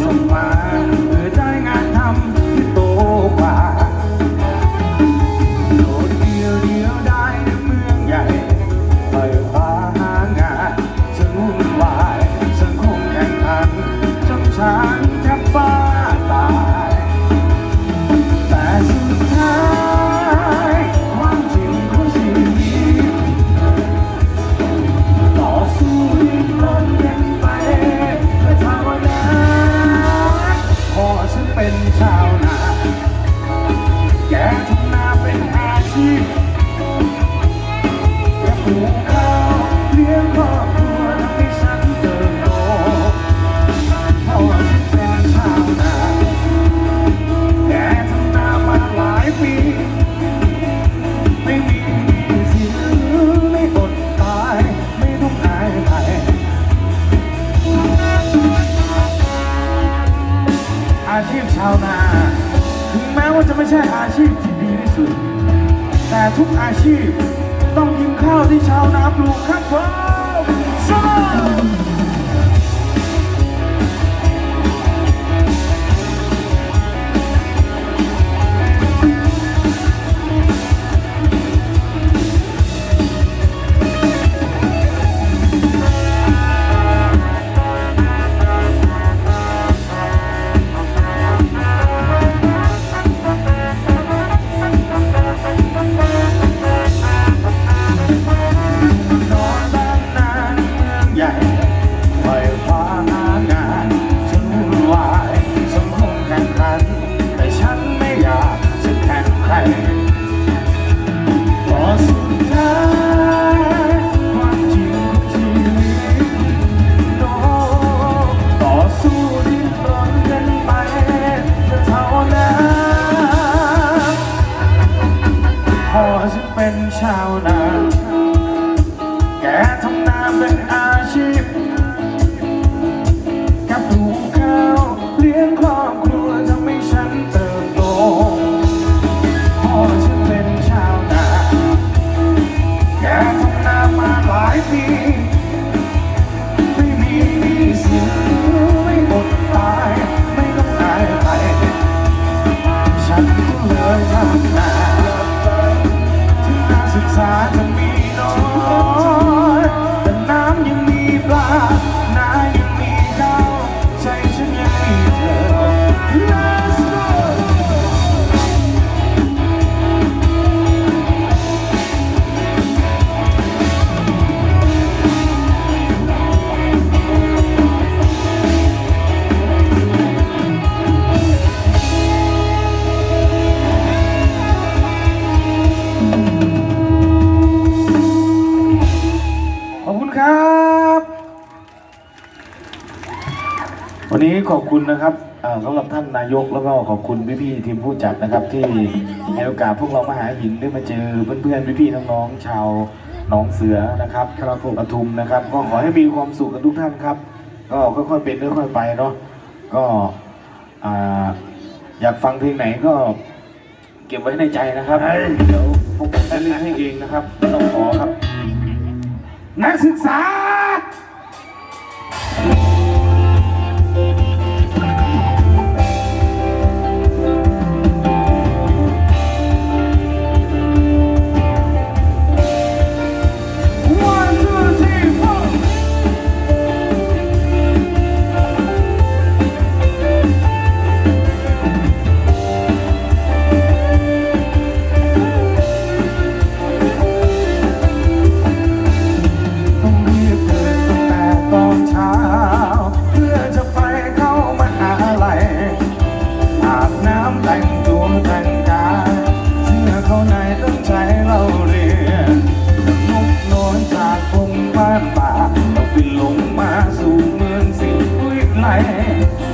ฉันเชีพชาวนา ถึงแม้ว่าจะไม่ใช่อาชีพที่ดีที่สุด แต่ทุกอาชีพต้องกินข้าวที่ชาวนาปลูกครับผมสู้ ชาวนา แกทำนาเป็นอาชีพแกปลูกข้าวเลี้ยงครอบครัวทำให้ฉันเติบโตพ่อฉันเป็นชาวนา แกทำนามาหลายปี ษาจะมีน้อยแต่น้ำยังมีปลา ขอบคุณนะครับอ่าสำหรับท่านนายกแล้วก็ขอบคุณพี่ๆทีมผู้จัดนะครับ ที่ให้โอกาสพวกเรามาหาหินได้มาเจอเพื่อนๆพี่ๆน้องๆชาวหนองเสือนะครับครับผมปทุมนะครับ ก็ขอให้มีความสุขกันทุกท่านครับ ก็ค่อยๆเป็นค่อยๆไปเนาะก็อ่าอยากฟังเพลงไหนก็เก็บไว้ในใจนะครับเดี๋ยวพวกผมจะเลือกให้เองนะครับไม่ต้องขอครับ นักศึกษา right hand.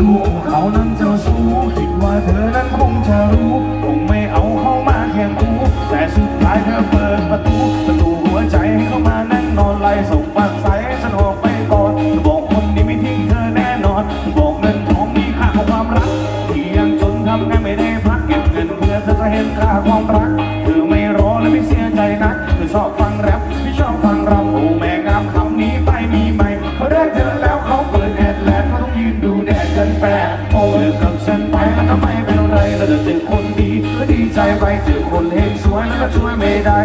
ดูเขานั้นจะาชู้คิดว่าเธอนั้นคงจะรู้คงไม่เอาเขามาแข่งกูแต่สุดท้ายเธอเปิดประตูประตูหัวใจให้เขามานั่งนอนไหลส่งปากใสฉันออกไปก่อนบอกคนนี้ไม่ทิ้งเธอแน่นอน บอกเงินทองมีค่าของความรักที่ยังจนทำงานไม่ได้พักเก็บเงินเพื่อเธอจะเห็นค่าความรักเธอไม่รอและไม่เสียใจนะเธอชอบฟัง เจอคนดีก็ดีใจไปเจอคนเฮงสวยแล้วก็ช่วยไม่ได้